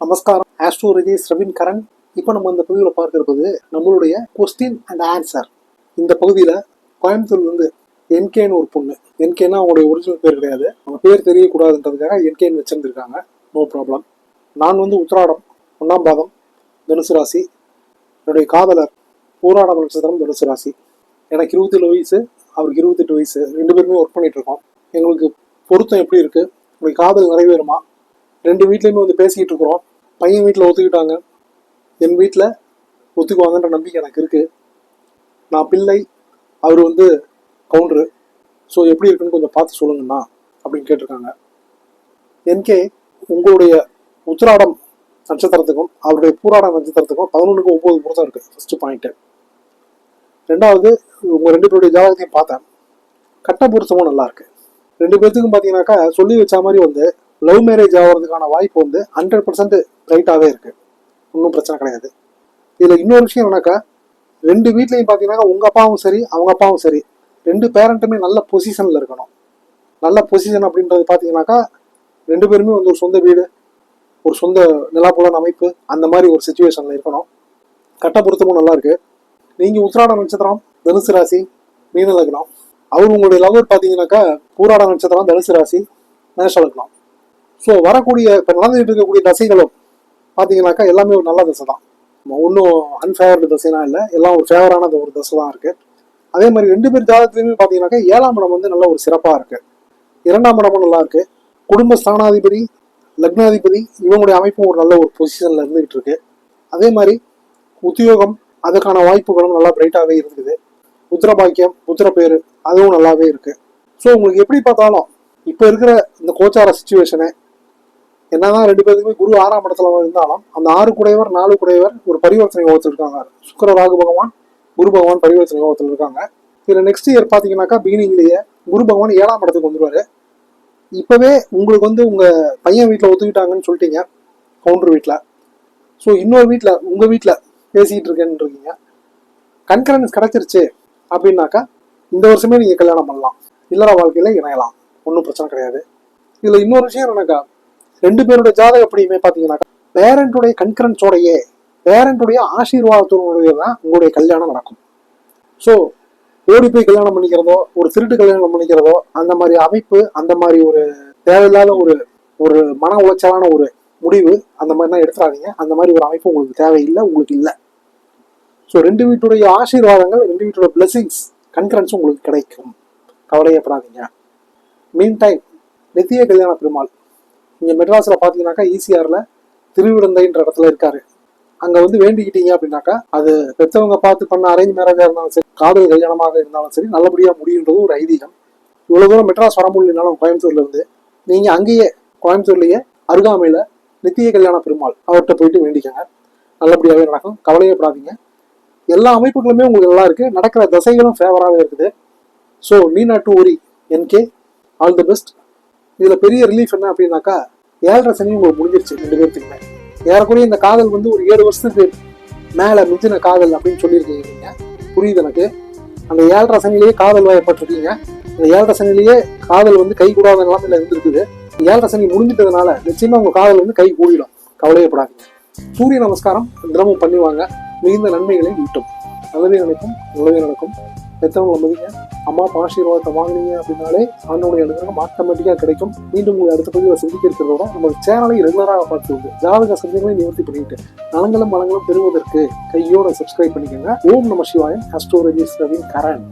நமஸ்காரம். ஆஸ்ட்ரோ ரஜேஷ் ரவின் கரண் இப்போ நம்ம இந்த பகுதியில் பார்க்க இருப்பது நம்மளுடைய கொஸ்டின் அண்ட் ஆன்சர் இந்த பகுதியில் கோயம்புத்தூர்லேருந்து என்கேன்னு ஒரு பொண்ணு. என்கேன்னா அவங்களுடைய ஒரிஜினல் பேர் கிடையாது. அவங்க பேர் தெரியக்கூடாதுன்றதுக்காக என்கேன்னு வச்சிருந்துருக்காங்க. நோ ப்ராப்ளம் நான் வந்து உத்ராடம் ஒன்றாம் பாதம் தனுசு ராசி. என்னுடைய காதலர் பூராடம் நட்சத்திரம் தனுசு ராசி. எனக்கு இருபத்தேழு வயசு அவருக்கு இருபத்தெட்டு வயசு. ரெண்டு பேருமே ஒர்க் பண்ணிட்டு இருக்கோம். எங்களுக்கு பொருத்தம் எப்படி இருக்கு? உங்களுடைய காதல் நிறைவேறுமா? ரெண்டு வீட்லையுமே வந்து பேசிக்கிட்டு இருக்கிறோம். பையன் வீட்டில் ஒத்துக்கிட்டாங்க. என் வீட்டில் ஒத்துக்குவாங்கன்ற நம்பிக்கை எனக்கு இருக்குது நான் பிள்ளை அவர் வந்து கவுண்டரு ஸோ எப்படி இருக்குன்னு கொஞ்சம் பார்த்து சொல்லுங்கண்ணா அப்படின்னு கேட்டிருக்காங்க. என்கே உங்களுடைய உத்திராடம் நட்சத்திரத்துக்கும் அவருடைய பூராடம் நட்சத்திரத்துக்கும் பதினொன்றுக்கு ஒம்பது பொருத்தம் இருக்குது ஃபஸ்ட்டு பாயிண்ட்டு ரெண்டாவது உங்கள் ரெண்டு பேருடைய ஜாதகத்தையும் பார்த்தேன். கட்ட பொருத்தமும் நல்லா இருக்கு. ரெண்டு பேர்த்துக்கும் பார்த்தீங்கன்னாக்கா சொல்லி வச்ச மாதிரி வந்து லவ் மேரேஜ் ஆகிறதுக்கான வாய்ப்பு வந்து ஹண்ட்ரட் பர்சன்ட் ரைட்டாகவே இருக்கு. ஒன்றும் பிரச்சனை கிடையாது. இதில் இன்னொரு விஷயம் என்னக்கா ரெண்டு வீட்லையும் பார்த்தீங்கன்னா உங்கள் அப்பாவும் சரி அவங்க அப்பாவும் சரி ரெண்டு பேரண்ட்டுமே நல்ல பொசிஷனில் இருக்கணும். நல்ல பொசிஷன் அப்படின்றது பார்த்தீங்கன்னாக்கா ரெண்டு பேருமே வந்து ஒரு சொந்த வீடு ஒரு சொந்த நிலாப்புலன் அமைப்பு அந்த மாதிரி ஒரு சுச்சுவேஷனில் இருக்கணும். கட்ட பொருத்தமும் நல்லா இருக்கு. நீங்கள் உத்திராட நட்சத்திரம் தனுசு ராசி மீன லக்னம். அவர் உங்களுடைய லவர் பார்த்தீங்கன்னாக்கா பூராட நட்சத்திரம் தனுசு ராசி மேஷ லக்னம். ஸோ வரக்கூடிய இப்போ நடந்துகிட்டு இருக்கக்கூடிய தசைகளும் பார்த்தீங்கன்னாக்கா எல்லாமே ஒரு நல்ல தசை தான். ஒன்றும் அன்ஃபேவர்டு தசைலாம் இல்லை எல்லாம் ஒரு ஃபேவரான ஒரு தசை தான் இருக்குது அதே மாதிரி ரெண்டு பேர் ஜாதகத்துலையுமே பார்த்தீங்கன்னாக்கா ஏழாம் இடம் வந்து நல்ல ஒரு சிறப்பாக இருக்குது இரண்டாம் இடமும் நல்லா இருக்குது குடும்ப ஸ்தானாதிபதி லக்னாதிபதி இவங்களுடைய அமைப்பும் ஒரு நல்ல ஒரு பொசிஷனில் இருந்துகிட்டு இருக்கு. அதே மாதிரி உத்தியோகம் அதுக்கான வாய்ப்புகளும் நல்லா பிரைட்டாகவே இருக்குது உத்திரபாக்கியம் உத்திர பேரு அதுவும் நல்லாவே இருக்குது ஸோ உங்களுக்கு எப்படி பார்த்தாலும் இப்போ இருக்கிற இந்த கோச்சார சுச்சுவேஷனு என்னதான் ரெண்டு பேருக்குமே குரு ஆறாம் இடத்துல இருந்தாலும் அந்த ஆறு குடையவர் நாலு குடையவர் ஒரு பரிவர்த்தனை யோகத்தில் இருக்காங்க. சுக்கர ராகு பகவான் குரு பகவான் பரிவர்த்தனை யோகத்தில் இருக்காங்க. இதில் நெக்ஸ்ட் இயர் பார்த்தீங்கன்னாக்கா பிகினிங்லேயே குரு பகவான் ஏழாம் இடத்துக்கு வந்துடுவார் இப்போவே உங்களுக்கு வந்து உங்கள் பையன் வீட்டில் ஒத்துக்கிட்டாங்கன்னு சொல்லிட்டீங்க கவுண்டர் வீட்டில் ஸோ இன்னொரு வீட்டில் உங்கள் வீட்டில் பேசிக்கிட்டு இருக்கேன்னு இருக்கீங்க. கன்கரன்ஸ் கிடச்சிருச்சு அப்படின்னாக்கா இந்த வருஷமே நீங்கள் கல்யாணம் பண்ணலாம். இல்லற வாழ்க்கையில் இணையலாம். ஒன்றும் பிரச்சனை கிடையாது. இதில் இன்னொரு விஷயம் என்னக்கா ரெண்டு பேருடைய ஜாதகம் எப்படியுமே பார்த்தீங்கன்னாக்கா பேரண்ட்டுடைய கன்கரன்ஸோடையே பேரண்ட்டுடைய ஆசீர்வாதத்தினுடைய தான் உங்களுடைய கல்யாணம் நடக்கும். ஸோ ஓடி போய் கல்யாணம் பண்ணிக்கிறதோ ஒரு திருட்டு கல்யாணம் பண்ணிக்கிறதோ அந்த மாதிரி அமைப்பு அந்த மாதிரி ஒரு தேவையில்லாத ஒரு ஒரு மன உளைச்சலான ஒரு முடிவு அந்த மாதிரிலாம் எடுத்துறாதீங்க. அந்த மாதிரி ஒரு அமைப்பு உங்களுக்கு தேவையில்லை உங்களுக்கு இல்லை. ஸோ ரெண்டு வீட்டுடைய ஆசீர்வாதங்கள் ரெண்டு வீட்டோட பிளெஸிங்ஸ் கன்கரன்ஸ் உங்களுக்கு கிடைக்கும். கவலையப்படாதீங்க. மீன் டைம் நித்திய கல்யாண பெருமாள் இங்கே மெட்ராஸில் பார்த்தீங்கன்னாக்கா ஈசிஆரில் திருவிடந்தைன்ற இடத்துல இருக்காரு. அங்கே வந்து வேண்டிக்கிட்டீங்க அப்படின்னாக்கா அது பெற்றவங்க பார்த்து பண்ண அரேஞ்ச் மேரேஜாக இருந்தாலும் சரி காதல் கல்யாணமாக இருந்தாலும் சரி நல்லபடியாக முடியுன்றது ஒரு ஐதீகம். இவ்வளோ தூரம் மெட்ராஸ் வர முடியலனாலும் கோயம்புத்தூர்ல இருந்து நீங்கள் அங்கேயே கோயம்புத்தூர்லேயே அருகாமையில் நித்திய கல்யாண பெருமாள் அவர்கிட்ட போயிட்டு வேண்டிக்கங்க. நல்லபடியாகவே நடக்கும். கவலையப்படாதீங்க. எல்லா அமைப்புகளுமே உங்களுக்கு நல்லா இருக்கு. நடக்கிற தசைகளும் ஃபேவராகவே இருக்குது. ஸோ நீ நாட் டு ஒரி என்கே ஆல் தி பெஸ்ட் இதில் பெரிய ரிலீஃப் என்ன அப்படின்னாக்கா ஏழரை சனியும் உங்களுக்கு முடிஞ்சிருச்சு ரெண்டு பேர்த்துக்குமே. ஏறக்குறைய இந்த காதல் வந்து ஒரு ஏழு வருஷத்துக்கு மேலே மிஞ்சின காதல் அப்படின்னு சொல்லியிருக்கீங்க புரியுது எனக்கு? அந்த ஏழரை சனிலேயே காதல் வாயப்பட்டிருக்கீங்க. அந்த ஏழரை சனிலேயே காதல் வந்து கை கூடாத நிலமையில இருந்திருக்குது. ஏழரை சனி முடிஞ்சிட்டதுனால நிச்சயமா உங்க காதல் வந்து கை கூடிடும். கவலையப்படாதீங்க. சூரிய நமஸ்காரம் தினமும் பண்ணுவாங்க. மிகுந்த நன்மைகளை ஈட்டும். நல்லதே நினைக்கும் நல்லதே நடக்கும். பெற்றவங்களை மதிங்க. அம்மா ஆசீர்வாதத்தை வாங்கினீங்க அப்படின்னாலே ஆண்டோடைய அனுகிரகம் ஆட்டோமேட்டிக்காக கிடைக்கும். மீண்டும் உங்களை அடுத்த பதிவில் சந்திக்க இருக்கிறதோட நம்ம சேனலை ரெகுலராக பார்த்துக்கோங்க. ஜாதக சந்தேகங்களை நிவர்த்தி பண்ணிட்டு நலங்களும் மலங்களும் பெறுவதற்கு கையோட சப்ஸ்கிரைப் பண்ணிக்கோங்க. ஓம் நம சிவாயம். அஸ்ட்ரோலஜிஸ்ட் ரவின் கரண்.